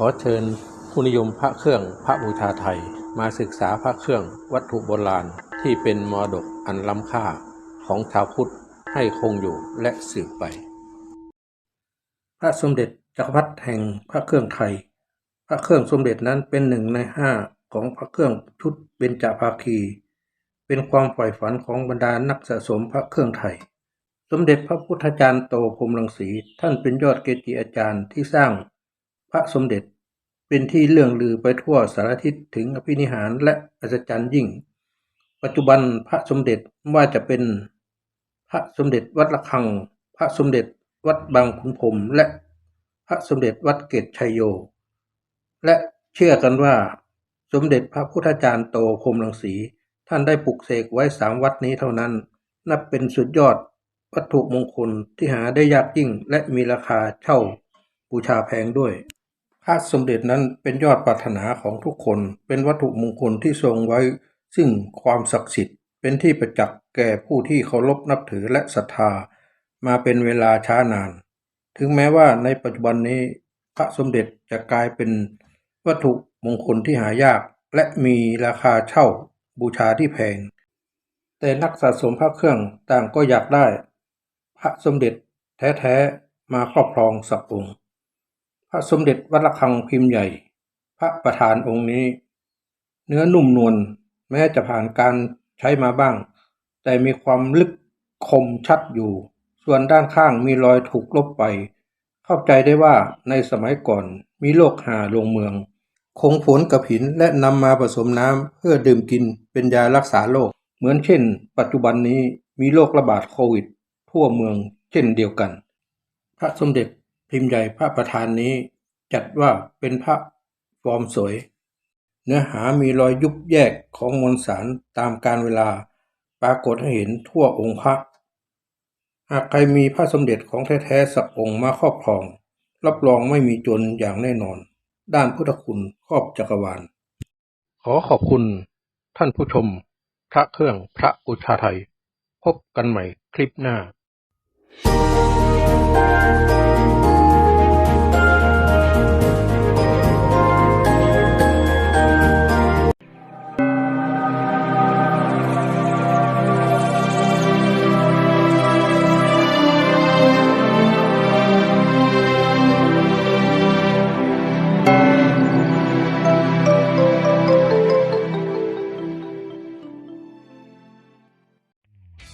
ขอเชิญผู้นิยมพระเครื่องพระบูชาไทย มาศึกษาพระเครื่องวัตถุโบราณที่เป็นมรดกอันล้ำค่าของชาวพุทธให้คงอยู่และสืบไป พระสมเด็จจักรพรรดิแห่งพระเครื่องไทย พระเครื่องสมเด็จนั้นเป็นหนึ่งในห้าของพระเครื่องชุดเบญจภาคี เป็นความฝ่ายฝันของบรรดานักสะสมพระเครื่องไทย สมเด็จพระพุทธจารย์โตพรมรังสีท่านเป็นยอดเกจิอาจารย์ที่สร้างพระสมเด็จ เป็นที่เลื่องลือไปทั่วสารทิศถึงอภินิหารและอัศจรรย์ยิ่ง ปัจจุบันพระสมเด็จไม่ว่าจะเป็นพระสมเด็จวัดระฆัง พระสมเด็จวัดบางขุนพรหมและพระสมเด็จวัดเกตชัยโย และเชื่อกันว่า สมเด็จพระพุทธจารย์โตพรหมรังสี ท่านได้ปลุกเสกไว้สามวัดนี้เท่านั้น นับเป็นสุดยอดวัตถุมงคลที่หาได้ยากยิ่งและมีราคาเช่าบูชาแพงด้วย ระสมเด็จนั้นเป็นยอดปรารถนาของทุกคน เป็นวัตถุมงคลที่ทรงไว้ ซึ่งความศักดิ์สิทธิ์ เป็นที่ประจักษ์แก่ผู้ที่เคารพนับถือและศรัทธา มาเป็นเวลาช้านาน ถึงแม้ว่าในปัจจุบันนี้พระสมเด็จจะกลายเป็นวัตถุมงคลที่หายาก และมีราคาเช่าบูชาที่แพง แต่นักสะสมพระเครื่องต่างก็อยากได้ พระสมเด็จแท้ ๆ มาครอบครองสักองค์ พระสมเด็จวัดระฆังพิมพ์ใหญ่ พระประธานองค์นี้ เนื้อนุ่มนวลแม้จะผ่านการใช้มาบ้าง แต่มีความลึกคมชัดอยู่ ส่วนด้านข้างมีรอยถูกลบไป เข้าใจได้ว่าในสมัยก่อนมีโรคหาลงเมือง คงผลกับหินและนำมาผสมน้ำเพื่อดื่มกินเป็นยารักษาโรคเหมือนเช่น ปัจจุบันนี้มีโรคระบาดโควิด ทั่วเมืองเช่นเดียวกัน พระสมเด็จ พิมพ์ใหญ่พระประธานนี้ จัดว่าเป็นพระฟอร์มสวย เนื้อหามีรอยยุบแยกของมวลสารตามกาลเวลา ปรากฏให้เห็นทั่วองค์พระ หากใครมีพระสมเด็จของแท้ๆสักองค์มาครอบครอง รับรองไม่มีจนอย่างแน่นอน ด้านพุทธคุณครอบจักรวาล ขอขอบคุณท่านผู้ชม พระเครื่องพระอุชาไทย พบกันใหม่คลิปหน้า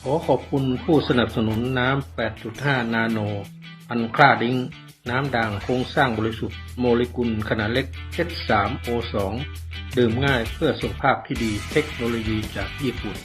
ขอขอบคุณผู้สนับสนุนน้ำ 8.5 นาโน อันคลาดิ้งน้ำด่างโครงสร้างบริสุทธิ์โมเลกุลขนาดเล็ก H3O2 ดื่มง่ายเพื่อสุขภาพที่ดีเทคโนโลยีจากญี่ปุ่น